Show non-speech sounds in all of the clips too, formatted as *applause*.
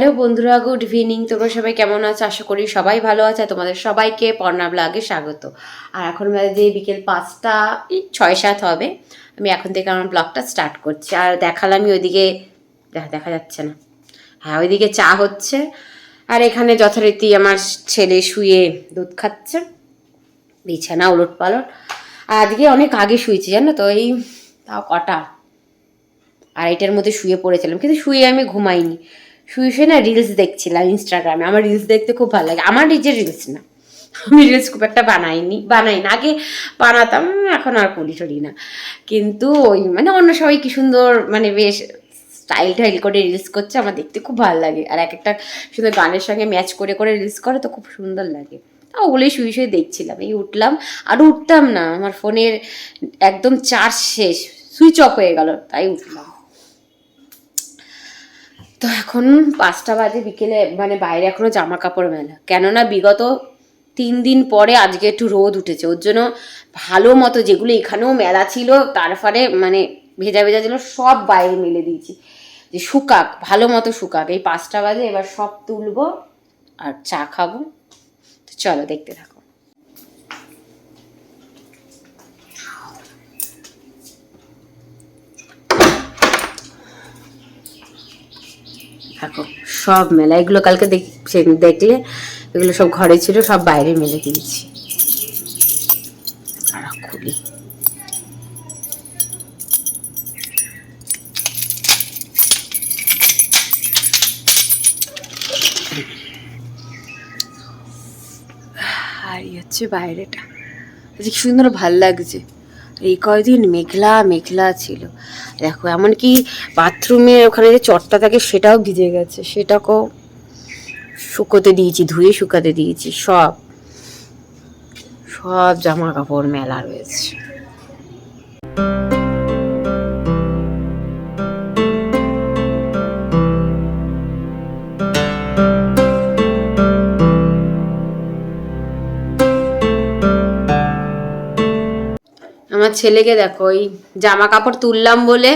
Hello বন্ধুরা, good evening. তোমরা সবাই কেমন আছো? আশা করি সবাই ভালো আছে। তোমাদের সবাইকে পর্ণা ব্লগে স্বাগত। আর এখন বাজে বিকেল পাঁচটা ছয় সাত হবে। আমি এখন থেকে আমার ব্লগটা স্টার্ট করছি। আর দেখালামই ওইদিকে, দেখা- দেখা যাচ্ছে না। হ্যাঁ ওইদিকে চা হচ্ছে। আর এখানে যথারীতি আমার ছেলে শুয়ে দুধ খাচ্ছে। বিছানা, উলট পালট। আর আজকে অনেক আগে শুয়েছি, জানো তো? এই তাও কটা। আড়াইটার মধ্যে শুয়ে পড়েছিলাম। কিন্তু শুয়ে আমি ঘুমাইনি। শুয়ে না রিলস দেখছিলাম ইনস্টাগ্রামে আমার রিলস দেখতে খুব ভালো লাগে। আমার নিজের রিলস না। আমি রিলস খুব একটা বানাইনি বানাই না আগে বানাতাম, এখন আর করি টরি না। কিন্তু ওই মানে অন্য সবাই কি সুন্দর মানে বেশ স্টাইল টাইল করে রিলস করছে, আমার দেখতে খুব ভালো লাগে। আর এক একটা সুন্দর গানের সঙ্গে ম্যাচ করে করে রিলস করে তো খুব সুন্দর লাগে। তা ওগুলোই শুয়ে শুয়ে দেখছিলাম। এই উঠলাম, আর উঠতাম না। আমার ফোনের একদম চার্জ শেষ সুইচ অফ হয়ে গেল, তাই উঠলাম। তো এখন পাঁচটা বাজে বিকেলে মানে বাইরে এখনও জামা কাপড় মেলা কেননা বিগত তিন দিন পরে আজকে একটু রোদ উঠেছে। ওর জন্য ভালো মতো যেগুলো এখানেও মেলা ছিল, তার ফলে মানে ভেজা ভেজা ছিল সব বাইরে মেলে দিয়েছি। যে শুকাক, ভালো মতো শুকাক। এই পাঁচটা বাজে এবার সব তুলবো আর চা খাব। তো চলো দেখতে থাকো। থাকো। সব মেলা। এগুলো কালকে দেখ- দেখলে এগুলো সব ঘরে ছিল, সব বাইরে মেলে দিয়েছি। খুলি। আর হচ্ছে বাইরেটা। আজকে সুন্দর ভালো লাগছে এই কয়দিন মেঘলা মেঘলা ছিল। দেখো, এমনকি বাথরুমে ওখানে যে চটটা থাকে সেটাও ভিজে গেছে। সেটাকেও শুকোতে দিয়েছি, ধুয়ে শুকাতে দিয়েছি, সব। সব জামা কাপড় মেলা রয়েছে। আমার ছেলেকে দেখো ওই জামা কাপড় তুললাম বলে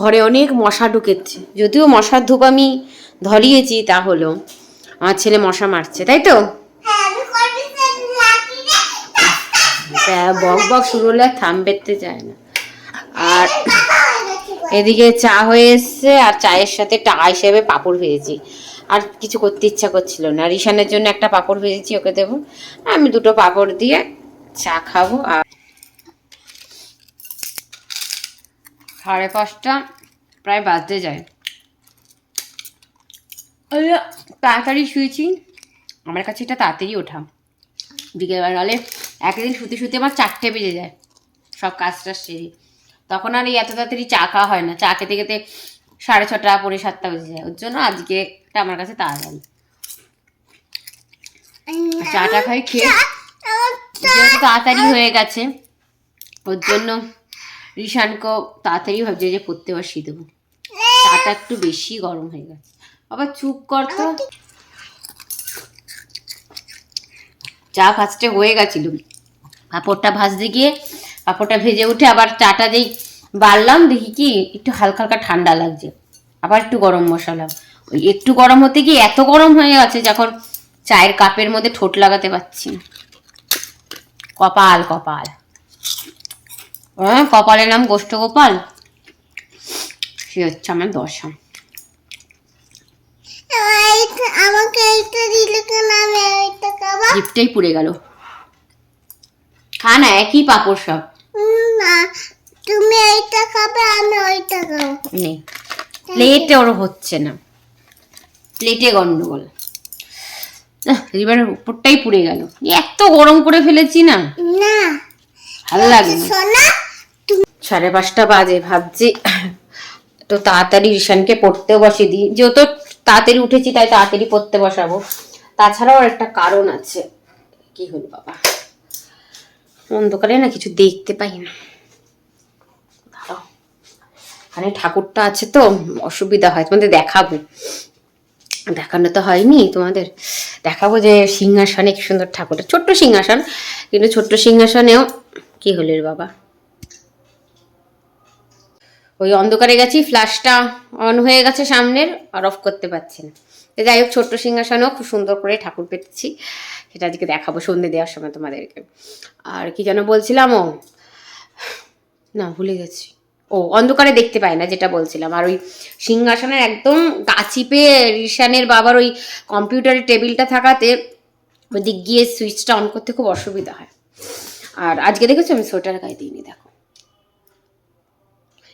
ঘরে অনেক মশা ঢুকেছে। যদিও মশার ধূপ আমি ধরিয়েছি, তা হলো। আমার ছেলে মশা মারছে, তাই তো? বক বক শুরু হলে আর থাম পেতে যায় না। আর এদিকে চা হয়ে এসছে, আর চায়ের সাথে টা হিসেবে পাপড় ভেজেছি। আর কিছু করতে ইচ্ছা করছিল না। রিশানের জন্য একটা পাঁপড় ভেজেছি, ওকে দেবো। আমি দুটো পাপড় দিয়ে চা খাব, আর সাড়ে পাঁচটা প্রায় বাজতে যায়। তাড়াতাড়ি শুয়েছি। আমার কাছে এটা তাড়াতাড়ি ওঠা। বিকেলবেলা হলে একদিন শুতে শুতে আমার চারটে বেজে যায়। সব কাজ টাজ সেরে। তখন আর এই এত তাড়াতাড়ি চা খাওয়া হয় না। চা খেতে খেতে সাড়ে ছটা পরে সাতটা বেজে যায়। ওর জন্য আজকে এটা আমার কাছে তাড়াতাড়ি। চাটা খাই খেয়ে তাড়াতাড়ি হয়ে গেছে। ওর জন্য রিশানকেও তাড়াতাড়ি ভাবছে যে পড়তে বসিয়ে দেবো। চাটা একটু বেশি গরম হয়ে গেছে। আবার চুপ কর তো। চা ফার্স্টে হয়ে গেছিল। পাঁপড়টা ভাজতে গিয়ে পাঁপড়টা ভেজে উঠে আবার চাটা যেই বাড়লাম দেখি কি একটু হালকা হালকা ঠান্ডা লাগছে। আবার একটু গরম বসালাম ওই একটু গরম হতে গিয়ে এত গরম হয়ে গেছে যখন চায়ের কাপের মধ্যে ঠোঁট লাগাতে পারছি না। কপাল কপাল। কপালের নাম গোষ্ঠ গোপাল সে হচ্ছে আমার দশা। আমাকে এইটা দিলে কেন আমি এইটা খাব। জিপটাই পুড়ে গেল। খা না একই পাপড় সব। না তুমি এইটা খাবে আমি ওইটা খাব। নেই প্লেটে ওর হচ্ছে না। প্লেটে গন্ডগোল। এবার উপরটাই পুড়ে গেল। এত গরম করে ফেলেছি না। না। ভালো লাগে না। সাড়ে পাঁচটা বাজে, ভাবছি। তো তাড়াতাড়ি রিশানকে পড়তেও বসিয়ে দিই। যেহেতু তাড়াতাড়ি উঠেছি, তাই তাড়াতাড়ি পড়তে বসাবো। তাছাড়াও একটা কারণ আছে। কি হলো বাবা? অন্ধকারে না কিছু দেখতে পাই না। এখানে ঠাকুরটা আছে তো, অসুবিধা হয়। তোমাদের দেখাবো। দেখানো তো হয়নি তোমাদের। দেখাবো যে সিংহাসনে কি সুন্দর ঠাকুরটা। ছোট্ট সিংহাসন, কিন্তু ছোট্ট সিংহাসনেও কি হলো রে বাবা? ওই অন্ধকারে গেছি ফ্ল্যাশটা অন হয়ে গেছে সামনের, আর অফ করতে পারছি না। তো যাই হোক, ছোট্ট সিংহাসনেও খুব সুন্দর করে ঠাকুর পেতেছি, সেটা আজকে দেখাবো, সন্ধে দেওয়ার সময় তোমাদেরকে। আর কি যেন বলছিলাম, ও, না, ভুলে গেছি। ও, অন্ধকারে দেখতে পায় না যেটা বলছিলাম। আর ওই সিংহাসনের একদম গাছিপে রিশানের বাবার ওই কম্পিউটারের টেবিলটা থাকাতে ওই দিক গিয়ে সুইচটা অন করতে খুব অসুবিধা হয়। আর আজকে দেখেছ আমি সোয়েটার গায়ে দিইনি, দেখো।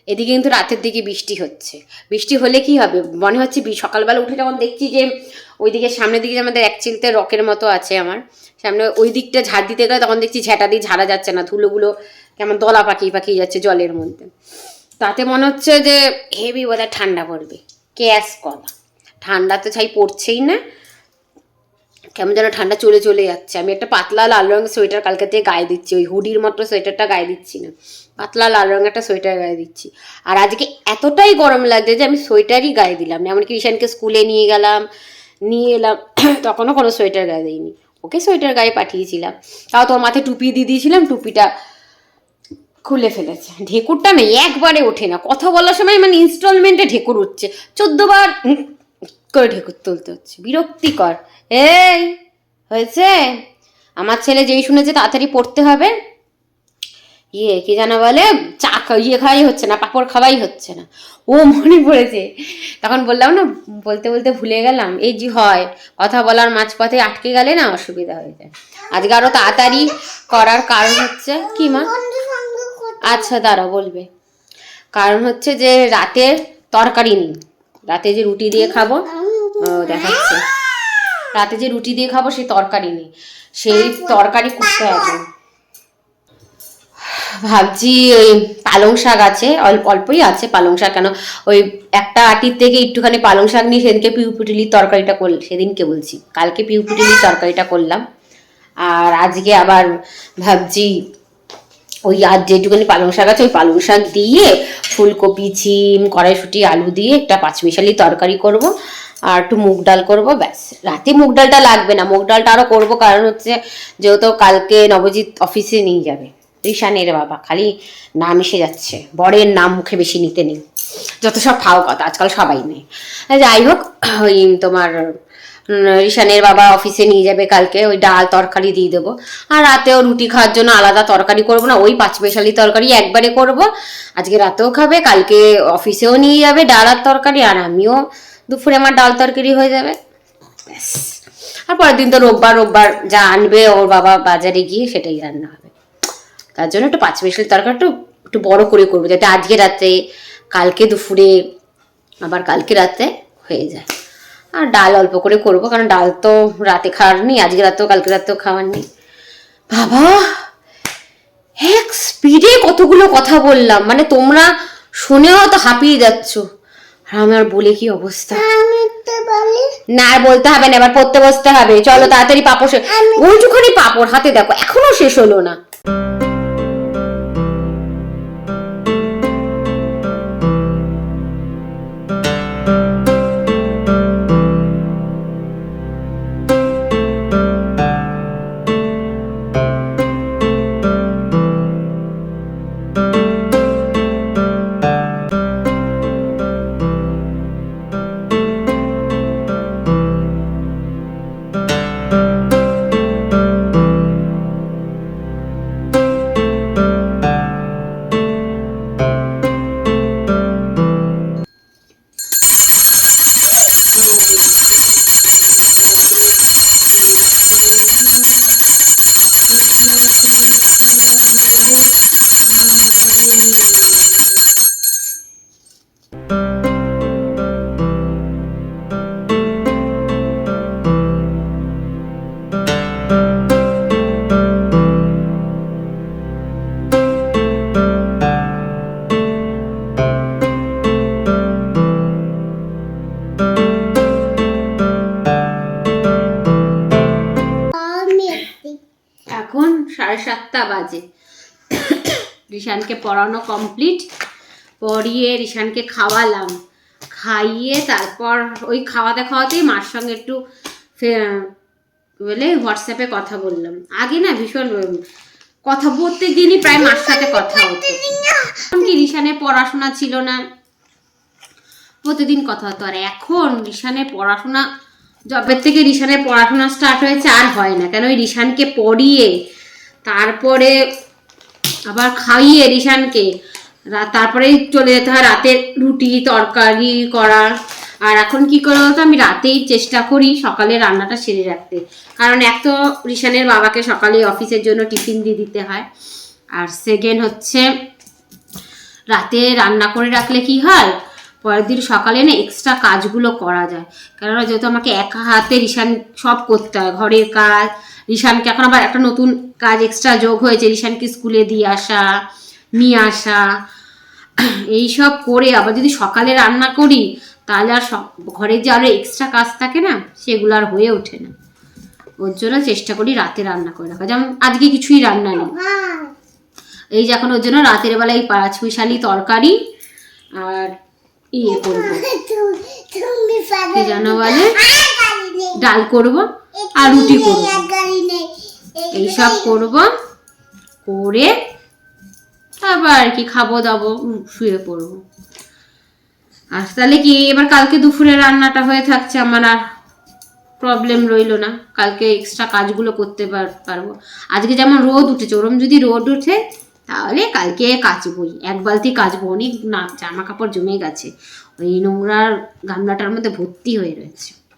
এদিকে কিন্তু রাতের দিকে বৃষ্টি হচ্ছে। বৃষ্টি হলে কি হবে? মনে হচ্ছে সকালবেলা উঠে যখন দেখছি যে ওইদিকে সামনের দিকে আমাদের এক চিলতে রকের মতো আছে আমার। সামনে ওই দিকটা ঝাড় দিতে গেলে তখন দেখছি ঝেঁটা দিয়ে ঝাড়া যাচ্ছে না, ধুলোগুলো কেমন দলা পাকিয়ে পাকিয়ে যাচ্ছে জলের মধ্যে। তাতে মনে হচ্ছে যে হেভি বোধহয় ঠান্ডা পড়বে। ক্যাশ কলা ঠান্ডা তো ছাই পড়ছেই না। কেমন যেন ঠান্ডা চলে চলে যাচ্ছে। আমি একটা পাতলা লাল রঙের সোয়েটার কালকে থেকে গায়ে দিচ্ছি, ওই হুডির মতো সোয়েটারটা গায়ে দিচ্ছি না। পাতলা লাল রঙের একটা সোয়েটার গায়ে দিচ্ছি। আর আজকে এতটাই গরম লাগছে যে আমি সোয়েটারই গায়ে দিলাম না। এমনকি ঈশানকে স্কুলে নিয়ে গেলাম, নিয়ে এলাম, *coughs* তখনও কোনো সোয়েটার গায়ে দিইনি। ওকে সোয়েটার গায়ে পাঠিয়েছিলাম। তাও তোর মাথায় টুপি দিয়ে দিয়েছিলাম, টুপিটা খুলে ফেলেছে। ঢেকুরটা নেই একবারে ওঠে না। কথা বলার সময় মানে ইনস্টলমেন্টে ঢেকুর উঠছে। চোদ্দবার করে ঢেকুর তুলতে হচ্ছে। বিরক্তিকর। এই, হয়েছে? আমার ছেলে যেই শুনেছে তাড়াতাড়ি পড়তে হবে। ইয়ে কি জানা বলে? চা ইয়ে খাওয়াই হচ্ছে না, পাঁপড় খাওয়াই হচ্ছে না। ও মনে পড়েছে। তখন বললাম না, বলতে বলতে ভুলে গেলাম। এই যে হয়, কথা বলার মাঝপথে আটকে গেলে না অসুবিধা হয়ে যায়। আজকে আরও তাড়াতাড়ি করার কারণ হচ্ছে কি মা? আচ্ছা দাঁড়া বলবে। কারণ হচ্ছে যে রাতের তরকারি নেই। রাতে যে রুটি দিয়ে খাব দেখাচ্ছে। রাতে যে রুটি দিয়ে খাব সেই তরকারি নেই। সেই তরকারি করতে হবে। ভাবছি ওই পালং শাক আছে অল্প অল্পই আছে পালং শাক। কেন, ওই একটা আটির থেকে একটুখানি পালং শাক নিয়ে সেদিনকে পিউপুটিলির তরকারিটা করল সেদিনকে বলছি। কালকে পিউপুটিলির তরকারিটা করলাম। আর আজকে আবার ভাবছি ওই আর যেটুকুনি পালং শাক আছে, ওই পালং শাক দিয়ে ফুলকপি, ছিম, কড়াইশুটি, আলু দিয়ে একটা পাঁচমিশালি তরকারি করব আর একটু মুগ ডাল করব, ব্যাস। রাতে মুগ ডালটা লাগবে না, মুগ ডালটা আরও করব, কারণ হচ্ছে যেহেতু কালকে নবজিৎ অফিসে নিয়ে যাবে। ঋষানের বাবা, খালি নাম এসে যাচ্ছে, বরের নাম মুখে বেশি নিতে নেই। যত সব ফাও কথা, আজকাল সবাই নেই। যাই হোক, ওই তোমার ঋষানের বাবা অফিসে নিয়ে যাবে কালকে, ওই ডাল তরকারি দিয়ে দেবো। আর রাতেও রুটি খাওয়ার জন্য আলাদা তরকারি করব না, ওই পাঁচ মেশালি তরকারি একবারে করব। আজকে রাতেও খাবে, কালকে অফিসেও নিয়ে যাবে ডাল আর তরকারি, আর আমিও দুপুরে আমার ডাল তরকারি হয়ে যাবে। আর পরের দিন তো রোববার রোববার যা আনবে ওর বাবা বাজারে গিয়ে সেটাই রান্না হবে। তার জন্য একটু পাঁচ মিশালি তরকারি একটু একটু বড় করে করব, যাতে আজকে রাতে কালকে দুপুরে, আবার কালকে রাতে হয়ে যায়। আর ডাল অল্প করে করব কারণ ডাল তো রাতে খাওয়ার নেই আজকে রাতেও কালকে রাতেও খাওয়ার নেই। বাবা এক স্পিডে কতগুলো কথা বললাম মানে তোমরা শুনেও তো হাঁপিয়ে যাচ্ছ। আর আমার বলে কি অবস্থা? না আর বলতে হবে না এবার পড়তে বসতে হবে। চলো তাড়াতাড়ি পাপড় ওইটুখানি পাপড় হাতে দেখো এখনও শেষ হলো না। বাজে রিশানকে পড়ানো কমপ্লিট পড়িয়ে রিশানকে খাওয়ালাম। খাইয়ে তারপর ওই খাওয়াতে খাওয়াতেই মার সঙ্গে একটু বলে, হোয়াটসঅ্যাপে কথা বললাম। আগে না ভীষণ কথা প্রত্যেক দিনই প্রায় মার সাথে কথা হতো। কি রিশানের পড়াশোনা ছিল না? প্রতিদিন কথা হতো। আর এখন রিশানের পড়াশোনা জবের থেকে রিশানের পড়াশোনা স্টার্ট হয়েছে আর হয় না। কেন ওই রিশানকে পড়িয়ে তারপরে আবার খাইয়ে রিশানকে রা- তারপরে চলে যেতে হয় রাতের রুটি, তরকারি করা আর এখন কি করে বলতো আমি রাতেই চেষ্টা করি সকালে রান্নাটা সেরে রাখতে। কারণ এক তো রিশানের বাবাকে সকালে অফিসের জন্য টিফিন দিয়ে দিতে হয়। আর সেকেন্ড হচ্ছে, রাতে রান্না করে রাখলে কি হয়? পরের দিন সকালে না এক্সট্রা কাজগুলো করা যায়। কেননা যেহেতু আমাকে একা হাতে রিশান সব করতে হয়, ঘরের কাজ রিশানকে এখন আবার একটা নতুন কাজ এক্সট্রা যোগ হয়েছে রিশানকে স্কুলে দিয়ে আসা নিয়ে আসা। এই সব করে আবার যদি সকালে রান্না করি তাহলে আর সব ঘরের যে আরও এক্সট্রা কাজ থাকে না সেগুলো আর হয়ে ওঠে না। ওর জন্য চেষ্টা করি রাতে রান্না করে রাখা। যেমন আজকে কিছুই রান্না নেই। এই যে এখন ওর জন্য রাতের বেলা এই পাঁচ মিশালি তরকারি আর ইয়ে করব। কি জানো বলে? ডাল করব। আর রুটি করব। এইসব করব করে তারপর আর কি খাব দাবো শুয়ে পড়ব। আর তাহলে কি এবার কালকে দুপুরে রান্নাটা হয়ে থাকছে আমার আর প্রবলেম রইল না। কালকে এক্সট্রা কাজগুলো করতে পার- পারব। আজকে যেমন রোদ উঠেছে ওরম যদি রোদ উঠে তাহলে কালকে কাচবই এক বালতি কাচবো অনেক না জামা কাপড় জমে গেছে। ওই নোংরার গামলাটার মধ্যে ভর্তি হয়ে রয়েছে।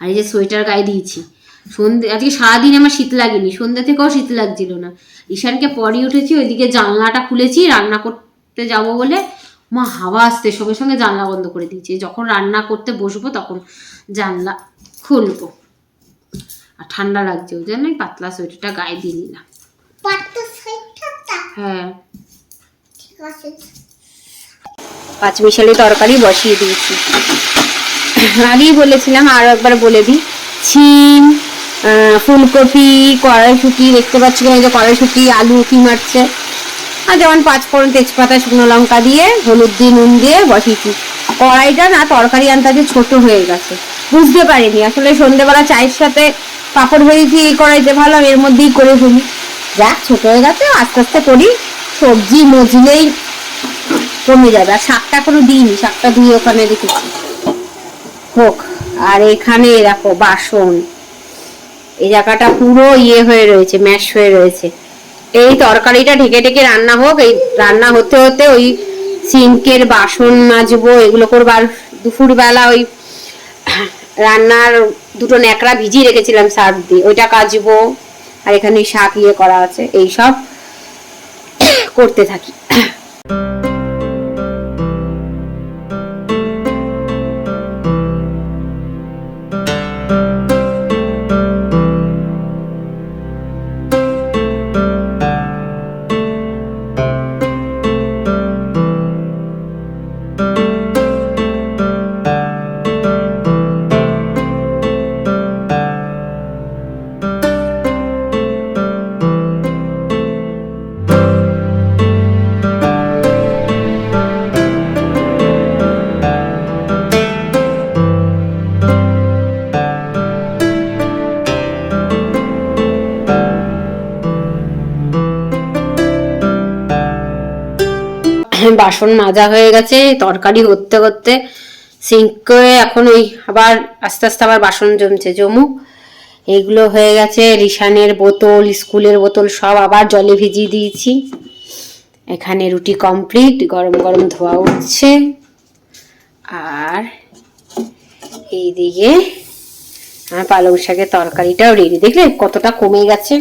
আর এই যে সোয়েটার গায়ে দিয়েছি। সন্ধে আজকে সারাদিন আমার শীত লাগেনি সন্ধ্যে থেকেও শীত লাগছিল না। ঈশানকে পরে উঠেছি ওইদিকে জানলাটা খুলেছি রান্না করতে যাব বলে মা হাওয়া আসতে সঙ্গে সঙ্গে জানলা বন্ধ করে দিয়েছি। যখন রান্না করতে বসবো তখন জানলা খুলবো। আর ঠান্ডা লাগছে ওই জন্য আমি পাতলা সোয়েটারটা গায়ে দিয়ে নিলাম হ্যাঁ। পাঁচমিশালি তরকারি বসিয়ে দিয়েছি। আগেই বলেছিলাম আরও একবার বলে দিই। ছিম ফুলকপি, কড়াইশুটি, দেখতে পাচ্ছি এই যে কড়াইশুটি, আলু কি মারছে। আর যেমন পাঁচ ফোড়ন তেজপাতা, শুকনো লঙ্কা দিয়ে, হলুদ দিয়ে, নুন দিয়ে বসিয়েছি। কড়াইটা না, তরকারি আনতে ছোট হয়ে গেছে। বুঝতে পারিনি, আসলে সন্ধ্যেবেলা চায়ের সাথে পাপড় ভেজেছি এই কড়াইতে ভালো এর মধ্যেই করে ফেলি। যাক, ছোট হয়ে গেছে, আস্তে আস্তে করি। সবজি মজলেই কমে যাবে, আর শাকটা কোনো দিইনি, শাকটা ধুয়ে ওখানে রেখেছি। হোক আর এখানে দেখো বাসন। এই জায়গাটা পুরো ইয়ে হয়ে রয়েছে, ম্যাশ হয়ে রয়েছে। এই তরকারিটা ঢেকে ঢেকে রান্না হোক, এই রান্না হতে হতে ওই সিঙ্কের বাসন মাজবো, এগুলো করব। আর দুপুরবেলা ওই রান্নার দুটো ন্যাকড়া ভিজিয়ে রেখেছিলাম শাক দিয়ে, ওইটা কাচবো আর এখানে শাক ইয়ে করা আছে এই সব করতে থাকি। বাসন মাজা হয়ে গেছে, তরকারি করতে করতে সিঙ্কে এখন ওই আবার আস্তে আস্তে আবার বাসন জমছে জমুক এগুলো হয়ে গেছে, রিশানের বোতল, স্কুলের বোতল সব আবার জলে ভিজিয়ে দিয়েছি। এখানে রুটি কমপ্লিট গরম গরম ধোয়া উঠছে। আর এইদিকে আমার পালং শাকের তরকারিটাও রেডি দেখলে কতটা কমে গেছে।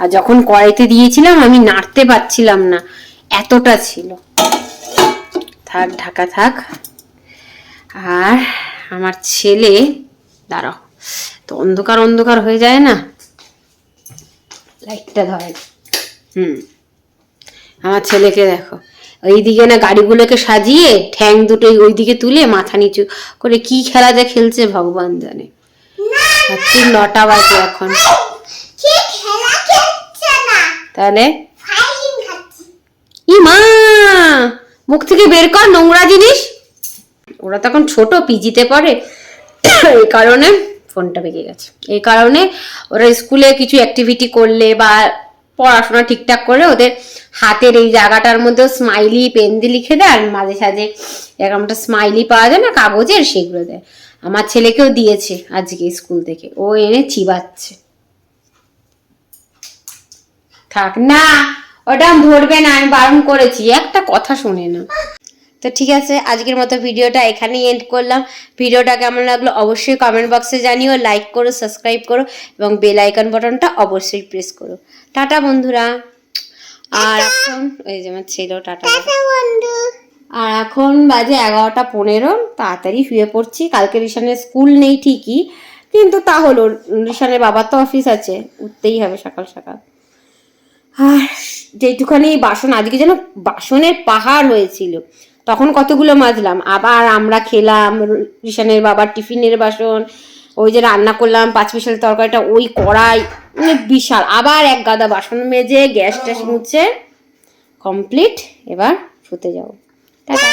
আর যখন কড়াইতে দিয়েছিলাম, আমি নাড়তে পারছিলাম না। এতটা ছিল। থাক ঢাকা থাক। আর আমার ছেলে দাঁড়াও তো অন্ধকার অন্ধকার হয়ে যায় না? লাইটটা ধরে। হুম। আমার ছেলেকে দেখো ওইদিকে না গাড়িগুলোকে সাজিয়ে ঠ্যাং দুটো ওইদিকে তুলে মাথা নিচু করে কি খেলা যে খেলছে ভগবান জানে। ঠিক নটা বাজে এখন। তাহলে? ফাইলিং খাচ্ছি। ই মা মুখ থেকে বের কর, নোংরা জিনিস। ওরা তখন ছোট, পিজিতে পড়ে। এই কারণে ফোনটা বেঁকে গেছে। এই কারণে ওরা স্কুলে কিছু অ্যাক্টিভিটি করলে বা পড়াশোনা ঠিকঠাক করে ওদের হাতের এই জায়গাটার মধ্যে স্মাইলি পেন দিয়ে লিখে দেয়, আর মাঝে সাঝে এরকম একটা স্মাইলি পাওয়া যায় না, কাগজের, সেগুলো দেয়। আমার ছেলেকেও দিয়েছে আজকে স্কুল থেকে। ও এনে চিবাচ্ছে। থাক, না। ওটা ধরবে না আমি বারণ করেছি একটা কথা শুনে না। তো ঠিক আছে আজকের মতো ভিডিওটা এখানেই এন্ড করলাম। ভিডিওটা কেমন লাগল অবশ্যই কমেন্ট বক্সে জানিও লাইক করো সাবস্ক্রাইব করো এবং বেল আইকন বাটনটা অবশ্যই প্রেস করো। টাটা বন্ধুরা। আর এখন ওই যে আমার ছেলেও টাটা। আর এখন বাজে এগারোটা পনেরো তাড়াতাড়ি শুয়ে পড়ছি। কালকে রিশানের স্কুল নেই ঠিকই কিন্তু তা হলো রিশানের বাবার তো অফিস আছে উঠতেই হবে সকাল সকাল। আর যেটুখানি বাসন, আজকে যেন বাসনের পাহাড় হয়েছিল। তখন কতগুলো মাজলাম। আবার আমরা খেলাম, রিশানের বাবার টিফিনের বাসন, ওই যে রান্না করলাম, পাঁচ মিশাল তরকারিটা, ওই কড়াই মানে বিশাল। আবার এক গাদা বাসন মেজে গ্যাস ট্যাস মুছে কমপ্লিট এবার শুতে যাও টাটা!